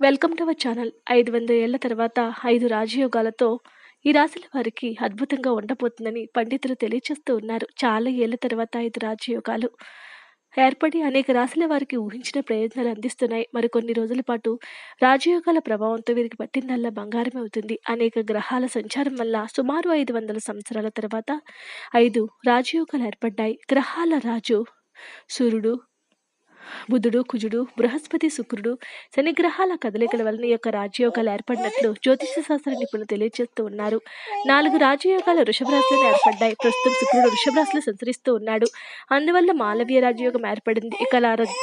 Welcome to our channel. ఐదు వందల ఏళ్ళ తర్వాత ఐదు రాజయోగాలతో ఈ రాశుల వారికి అద్భుతంగా ఉండబోతుందని పండితులు తెలియచేస్తూ ఉన్నారు. చాలా ఏళ్ళ తర్వాత ఐదు రాజయోగాలు. ఏర్పడి అనేక రాశుల వారికి ఊహించిన ప్రయోజనాలు అందిస్తున్నాయి. మరికొన్ని రోజుల పాటు రాజయోగాల ప్రభావంతో వీరికి పట్టిందల్లా బంగారం అవుతుంది. అనేక గ్రహాల సంచారం వల్ల సుమారు ఐదు వందల సంవత్సరాల తర్వాత ఐదు రాజయోగాలు ఏర్పడ్డాయి. గ్రహాల రాజు సూర్యుడు బుధుడు కుజుడు బృహస్పతి శుక్రుడు శని గ్రహాల కదలికల వలన ఈ యొక్క రాజయోగాలు ఏర్పడినట్లు జ్యోతిష శాస్త్ర నిపుణులు తెలియజేస్తూ ఉన్నారు. నాలుగు రాజయోగాలు వృషభ రాశిలో ఏర్పడ్డాయి. ప్రస్తుతం శుక్రుడు వృషభ రాశిలో సంచరిస్తూ ఉన్నాడు. అందువల్ల మాలవీయ రాజయోగం ఏర్పడింది. ఇక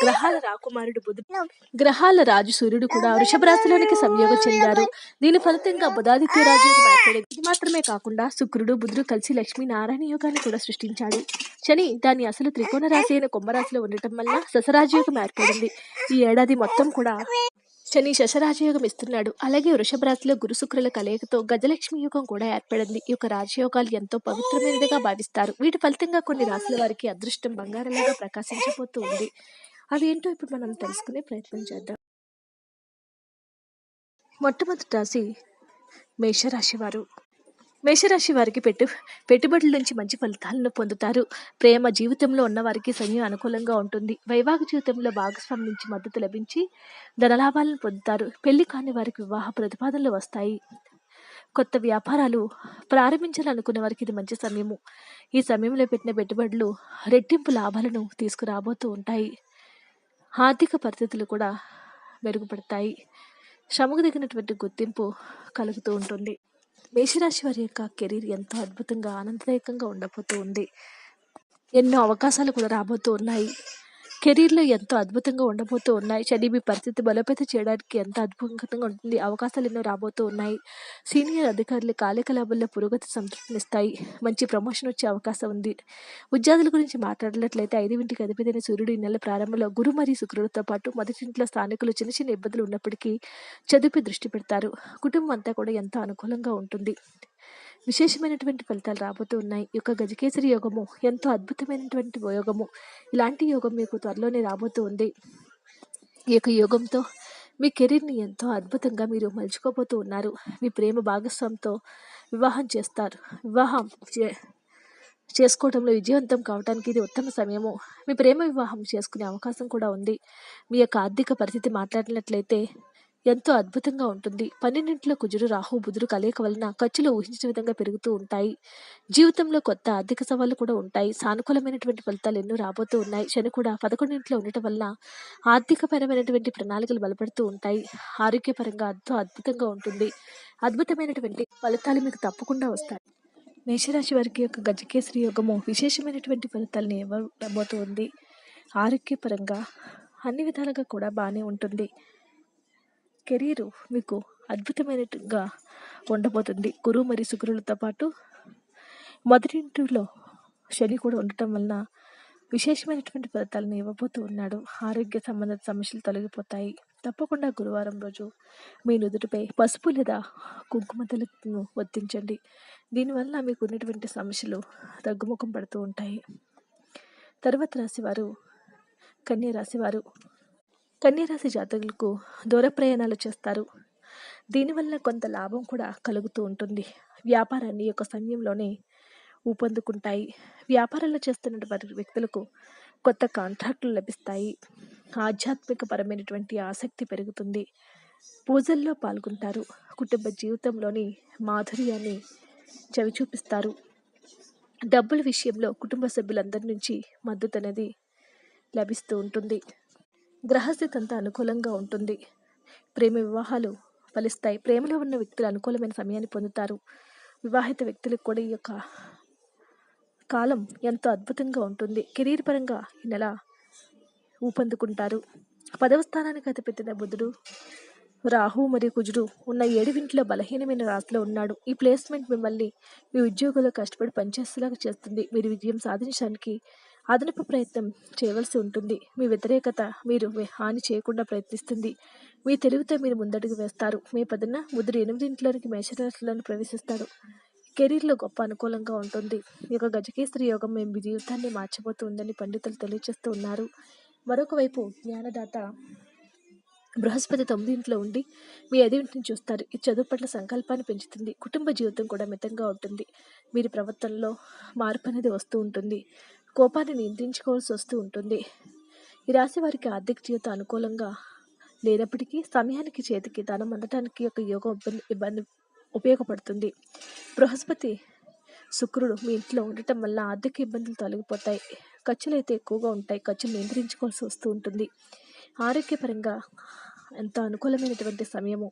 గ్రహాల రాకుమారుడు బుధుడు. గ్రహాల రాజు సూర్యుడు కూడా వృషభ రాశిలోనికి సంయోగం చెందారు. దీని ఫలితంగా బుధాదిత్య రాజయోగం ఏర్పడింది. ఇది మాత్రమే కాకుండా శుక్రుడు బుధుడు కలిసి లక్ష్మీ నారాయణ యోగాన్ని కూడా సృష్టించాడు. శని దాని అసలు త్రికోణ రాశి అయిన కుంభరాశిలో ఉండటం వల్ల శశరాజయోగం ఏర్పడింది. ఈ ఏడాది మొత్తం కూడా శని శశరాజయోగం ఇస్తున్నాడు. అలాగే వృషభ రాశిలో గురు కలయికతో గజలక్ష్మి యోగం కూడా ఏర్పడింది. ఈ యొక్క రాజయోగాలు ఎంతో పవిత్రమైనదిగా భావిస్తారు. వీటి ఫలితంగా కొన్ని రాశుల వారికి అదృష్టం బంగారంలాగా ప్రకాశించబోతూ ఉంది. అవి ఏంటో ఇప్పుడు మనం తెలుసుకునే ప్రయత్నం చేద్దాం. మొట్టమొదటి రాశి మేషరాశి వారు. మేషరాశి వారికి పెట్టు పెట్టుబడుల నుంచి మంచి ఫలితాలను పొందుతారు. ప్రేమ జీవితంలో ఉన్నవారికి సమయం అనుకూలంగా ఉంటుంది. వైవాహిక జీవితంలో భాగస్వామి నుంచి మద్దతు లభించి ధనలాభాలను పొందుతారు. పెళ్ళి కాని వారికి వివాహ ప్రతిపాదనలు వస్తాయి. కొత్త వ్యాపారాలు ప్రారంభించాలనుకునే వారికి ఇది మంచి సమయము. ఈ సమయంలో పెట్టిన పెట్టుబడులు రెట్టింపు లాభాలను తీసుకురాబోతూ ఉంటాయి. ఆర్థిక పరిస్థితులు కూడా మెరుగుపడతాయి. శ్రమకు తగినటువంటి గుర్తింపు కలుగుతూ ఉంటుంది. మేషరాశి వారి యొక్క కెరీర్ ఎంతో అద్భుతంగా ఆనందదాయకంగా ఉండబోతూ ఉంది. ఎన్నో అవకాశాలు కూడా రాబోతూ ఉన్నాయి. కెరీర్లో ఎంతో అద్భుతంగా ఉండబోతూ ఉన్నాయి. చదివి మీ పరిస్థితి బలోపేతం చేయడానికి ఎంత అద్భుతంగా ఉంటుంది. అవకాశాలు ఎన్నో రాబోతూ ఉన్నాయి. సీనియర్ అధికారులు కార్యకలాపాల్లో పురోగతి సంతృప్తినిస్తాయి. మంచి ప్రమోషన్ వచ్చే అవకాశం ఉంది. ఉద్యోగుల గురించి మాట్లాడినట్లయితే ఐదింటికి అధిపతిన సూర్యుడు ఈ నెల ప్రారంభంలో గురు మరియు శుక్రుడితో పాటు మొదటి ఇంట్లో స్థానికులు చిన్న చిన్న ఇబ్బందులు ఉన్నప్పటికీ చదువుపై దృష్టి పెడతారు. కుటుంబం అంతా కూడా ఎంతో అనుకూలంగా ఉంటుంది. విశేషమైనటువంటి ఫలితాలు రాబోతూ ఉన్నాయి. ఈ యొక్క గజకేసరి యోగము ఎంతో అద్భుతమైనటువంటి యోగము. ఇలాంటి యోగం మీకు త్వరలోనే రాబోతూ ఉంది. ఈ యొక్క యోగంతో మీ కెరీర్ని ఎంతో అద్భుతంగా మీరు మలుచుకోబోతూ ఉన్నారు. మీ ప్రేమ భాగస్వామితో వివాహం చేస్తారు. వివాహం చే చేసుకోవడంలో విజయవంతం కావడానికి ఇది ఉత్తమ సమయము. మీ ప్రేమ వివాహం చేసుకునే అవకాశం కూడా ఉంది. మీ యొక్క ఆర్థిక పరిస్థితి మాట్లాడినట్లయితే ఎంతో అద్భుతంగా ఉంటుంది. పన్నెండింటిలో కుజుడు రాహు బుధుడు కలయిక వలన ఖర్చులు ఊహించిన విధంగా పెరుగుతూ ఉంటాయి. జీవితంలో కొత్త ఆర్థిక సవాళ్ళు కూడా ఉంటాయి. సానుకూలమైనటువంటి ఫలితాలు ఎన్నో రాబోతూ ఉన్నాయి. శని కూడా పదకొండింటిలో ఉండటం వల్ల ఆర్థికపరమైనటువంటి ప్రణాళికలు బలపడుతూ ఉంటాయి. ఆరోగ్యపరంగా ఎంతో అద్భుతంగా ఉంటుంది. అద్భుతమైనటువంటి ఫలితాలు మీకు తప్పకుండా వస్తాయి. మేషరాశి వారికి యొక్క గజకేసరి యోగము విశేషమైనటువంటి ఫలితాలను ఇవ్వబోతూ ఉంది. ఆరోగ్యపరంగా అన్ని విధాలుగా కూడా బాగానే ఉంటుంది. కెరీరు మీకు అద్భుతమైనట్టుగా ఉండబోతుంది. గురువు మరియు శుక్రులతో పాటు మొదటి ఇంటిలో శని కూడా ఉండటం వలన విశేషమైనటువంటి ఫలితాలను ఇవ్వబోతూ ఉన్నాడు. ఆరోగ్య సంబంధిత సమస్యలు తొలగిపోతాయి. తప్పకుండా గురువారం రోజు మీ నుదుటిపై పసుపు లేదా కుంకుమ తెలుపును వర్తించండి దీనివల్ల మీకు ఉన్నటువంటి సమస్యలు తగ్గుముఖం పడుతూ ఉంటాయి. తర్వాత రాశివారు కన్య రాశివారు కన్యరాశి జాతకులకు దూర ప్రయాణాలు చేస్తారు. దీనివల్ల కొంత లాభం కూడా కలుగుతూ ఉంటుంది. వ్యాపారాన్ని యొక్క సమయంలోనే ఊపందుకుంటాయి. వ్యాపారాలు చేస్తున్నటువంటి వ్యక్తులకు కొత్త కాంట్రాక్టులు లభిస్తాయి. ఆధ్యాత్మికపరమైనటువంటి ఆసక్తి పెరుగుతుంది. పూజల్లో పాల్గొంటారు. కుటుంబ జీవితంలోని మాధుర్యాన్ని చవి చూపిస్తారు డబ్బుల విషయంలో కుటుంబ సభ్యులందరి నుంచి మద్దతు అనేది లభిస్తూ ఉంటుంది. గ్రహస్థితి అంతా అనుకూలంగా ఉంటుంది. ప్రేమ వివాహాలు ఫలిస్తాయి. ప్రేమలో ఉన్న వ్యక్తులు అనుకూలమైన సమయాన్ని పొందుతారు. వివాహిత వ్యక్తులకు కూడా ఈ యొక్క కాలం ఎంతో అద్భుతంగా ఉంటుంది. కెరీర్ పరంగా ఈ నెల ఊపందుకుంటారు. పదవ స్థానానికి అతిపెట్టిన బుధుడు రాహు మరియు కుజుడు ఉన్న ఏడువింట్లో బలహీనమైన రాశిలో ఉన్నాడు. ఈ ప్లేస్మెంట్ మిమ్మల్ని మీ ఉద్యోగులు కష్టపడి పనిచేసేలాగా చేస్తుంది. మీరు విజయం సాధించడానికి అదనపు ప్రయత్నం చేయవలసి ఉంటుంది. మీ వ్యతిరేకత మీరు హాని చేయకుండా ప్రయత్నిస్తుంది. మీ తెలివితో మీరు ముందడుగు వేస్తారు. మీ పదన ముదురు ఎనిమిదింట్లోనికి మేషరాశిలోని కెరీర్లో గొప్ప అనుకూలంగా ఉంటుంది. ఈ యొక్క గజకేసరి యోగం మేము మీ జీవితాన్ని మార్చిపోతుందని పండితులు తెలియజేస్తూ ఉన్నారు. మరొక వైపు జ్ఞానదాత బృహస్పతి తొమ్మిదింట్లో ఉండి మీ అదింటిని చూస్తారు. ఇది చదువు పట్ల సంకల్పాన్ని పెంచుతుంది. కుటుంబ జీవితం కూడా మితంగా ఉంటుంది. మీరు ప్రవర్తనలో మార్పు అనేది వస్తూ ఉంటుంది. కోపాన్ని నియంత్రించుకోవాల్సి వస్తూ ఉంటుంది. ఈ రాశి వారికి ఆర్థిక జీవితం అనుకూలంగా లేనప్పటికీ సమయానికి చేతికి ధనం అందటానికి ఒక యోగం ఇబ్బంది ఇబ్బంది ఉపయోగపడుతుంది. బృహస్పతి శుక్రుడు మీ ఇంట్లో ఉండటం వల్ల ఆర్థిక ఇబ్బందులు తొలగిపోతాయి. ఖర్చులు అయితే ఎక్కువగా ఉంటాయి. ఖర్చులు నియంత్రించుకోవాల్సి వస్తూ ఉంటుంది. ఆరోగ్యపరంగా ఎంతో అనుకూలమైనటువంటి సమయము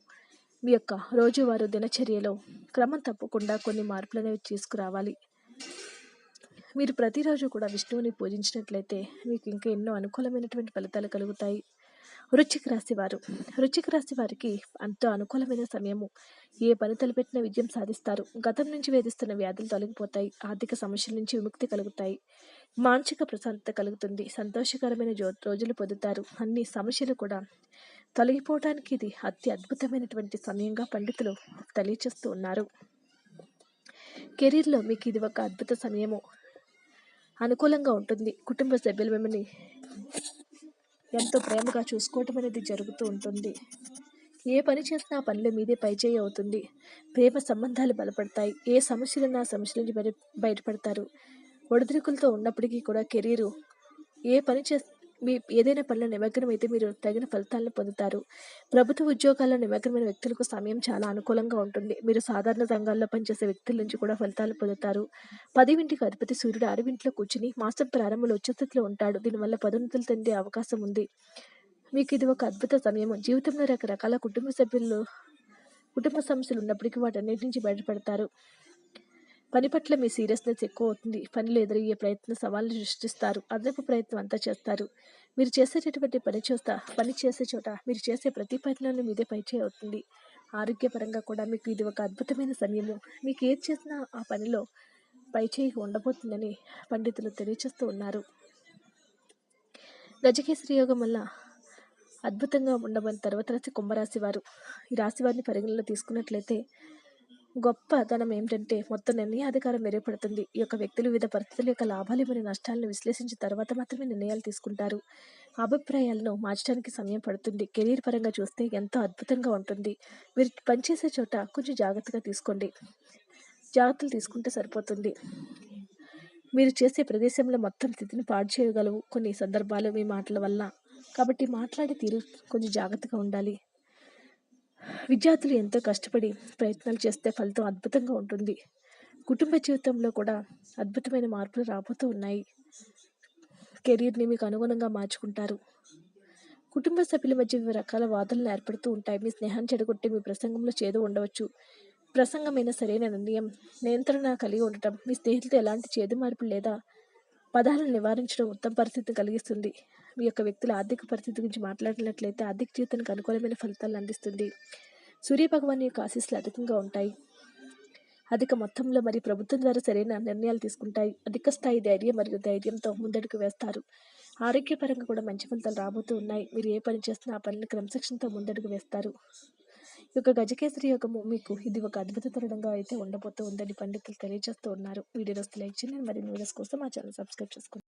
మీ యొక్క రోజువారు దినచర్యలో క్రమం తప్పకుండా కొన్ని మార్పులు అనేవి తీసుకురావాలి. మీరు ప్రతిరోజు కూడా విష్ణువుని పూజించినట్లయితే మీకు ఇంకా ఎన్నో అనుకూలమైనటువంటి ఫలితాలు కలుగుతాయి. వృశ్చిక రాశి వారు. వృశ్చిక రాశి వారికి ఎంతో అనుకూలమైన సమయము. ఏ పని తలపెట్టిన విజయం సాధిస్తారు. గతం నుంచి వేధిస్తున్న వ్యాధులు తొలగిపోతాయి. ఆర్థిక సమస్యల నుంచి విముక్తి కలుగుతాయి. మానసిక ప్రశాంతత కలుగుతుంది. సంతోషకరమైన జో రోజులు పొందుతారు. అన్ని సమస్యలు కూడా తొలగిపోవడానికి ఇది అతి అద్భుతమైనటువంటి సమయంగా పండితులు తెలియచేస్తూ ఉన్నారు. కెరీర్లో మీకు ఇది ఒక అద్భుత సమయము. అనుకూలంగా ఉంటుంది. కుటుంబ సభ్యులు మిమ్మల్ని ఎంతో ప్రేమగా చూసుకోవటం అనేది జరుగుతూ ఉంటుంది. ఏ పని చేసినా ఆ పనిలో మీదే పైచేయి అవుతుంది. ప్రేమ సంబంధాలు బలపడతాయి. ఏ సమస్యలున్నా సమస్యల నుంచి బయట బయటపడతారు. ఒడిదుడుకులతో ఉన్నప్పటికీ కూడా కెరీరు ఏ పని చేస్తే మీ ఏదైనా పనిలో నిమగ్నం అయితే మీరు తగిన ఫలితాలను పొందుతారు. ప్రభుత్వ ఉద్యోగాల్లో నిమగ్నమైన వ్యక్తులకు సమయం చాలా అనుకూలంగా ఉంటుంది. మీరు సాధారణ రంగాల్లో పనిచేసే వ్యక్తుల నుంచి కూడా ఫలితాలు పొందుతారు. పదివింటికి అధిపతి సూర్యుడు అరవింట్లో కూర్చుని మాసం ప్రారంభంలో ఉచ్చస్థితిలో ఉంటాడు. దీనివల్ల పదోన్నతులు పొందే అవకాశం ఉంది. మీకు ఇది ఒక అద్భుత సమయం. జీవితంలో రకరకాల కుటుంబ సభ్యులు కుటుంబ సమస్యలు ఉన్నప్పటికీ వాటన్నిటి నుంచి బయటపడతారు. పని పట్ల మీ సీరియస్నెస్ ఎక్కువ అవుతుంది పనిలో ఎదురయ్యే ప్రయత్నం సవాళ్ళు సృష్టిస్తారు. అదనపు ప్రయత్నం అంతా చేస్తారు. మీరు చేసేటటువంటి పని చూస్తా పని చేసే చోట మీరు చేసే ప్రతి పనిలోనూ మీదే పైచే అవుతుంది ఆరోగ్యపరంగా కూడా మీకు ఇది ఒక అద్భుతమైన సమయము. మీకు ఏది చేసినా ఆ పనిలో పైచేయి ఉండబోతుందని పండితులు తెలియచేస్తూ ఉన్నారు. గజకేసరి యోగం వల్ల అద్భుతంగా ఉండబోయిన తర్వాత రాశి కుంభరాశి వారు. ఈ రాశి వారిని పరిగణలో తీసుకున్నట్లయితే గొప్పతనం ఏమిటంటే మొత్తం నిర్ణయాధికారం మెరుగుపడుతుంది. ఈ యొక్క వ్యక్తులు వివిధ పరిస్థితుల యొక్క లాభాలు మరియు నష్టాలను విశ్లేషించిన తర్వాత మాత్రమే నిర్ణయాలు తీసుకుంటారు. అభిప్రాయాలను మార్చడానికి సమయం పడుతుంది. కెరీర్ పరంగా చూస్తే ఎంతో అద్భుతంగా ఉంటుంది. మీరు పనిచేసే చోట కొంచెం జాగ్రత్తగా తీసుకోండి. జాగ్రత్తలు తీసుకుంటే సరిపోతుంది. మీరు చేసే ప్రదేశంలో మొత్తం స్థితిని పాడు చేయగలవు. కొన్ని సందర్భాలు మీ మాటల వల్ల. కాబట్టి మాట్లాడే తీరు కొంచెం జాగ్రత్తగా ఉండాలి. విద్యార్థులు ఎంతో కష్టపడి ప్రయత్నాలు చేస్తే ఫలితం అద్భుతంగా ఉంటుంది. కుటుంబ జీవితంలో కూడా అద్భుతమైన మార్పులు రాబోతూ ఉన్నాయి. కెరీర్ని మీకు అనుగుణంగా మార్చుకుంటారు. కుటుంబ సభ్యుల మధ్య వివిధ రకాల వాదనలు ఏర్పడుతూ ఉంటాయి. మీ స్నేహాన్ని చెడగొట్టి మీ ప్రసంగంలో చేదు ఉండవచ్చు. ప్రసంగమైన సరైన నిర్ణయం నియంత్రణ కలిగి ఉండటం మీ స్నేహితులతో ఎలాంటి చేదు మార్పులు లేదా పదాలను నివారించడం ఉత్తమ పరిస్థితిని కలిగిస్తుంది. మీ యొక్క వ్యక్తుల ఆర్థిక పరిస్థితి గురించి మాట్లాడినట్లయితే ఆర్థిక జీవితానికి అనుకూలమైన ఫలితాలను అందిస్తుంది. సూర్య భగవాన్ యొక్క ఆశీస్సులు అధికంగా ఉంటాయి. అధిక మొత్తంలో మరియు ప్రభుత్వం ద్వారా సరైన నిర్ణయాలు తీసుకుంటాయి. అధిక స్థాయి ధైర్యం మరియు ధైర్యంతో ముందడుగు వేస్తారు. ఆరోగ్యపరంగా కూడా మంచి ఫలితాలు రాబోతూ ఉన్నాయి. మీరు ఏ పని చేస్తున్నా ఆ పనిని క్రమశిక్షణతో ముందడుగు వేస్తారు. ఈ యొక్క గజకేసరి యోగము మీకు ఇది ఒక అద్భుత తరుణంగా అయితే ఉండబోతూ ఉందని పండితులు తెలియజేస్తూ ఉన్నారు. వీడియోస్ లైక్ చేయండి. మరిన్ని వీడియోస్ కోసం మా ఛానల్ సబ్స్క్రైబ్ చేసుకోండి.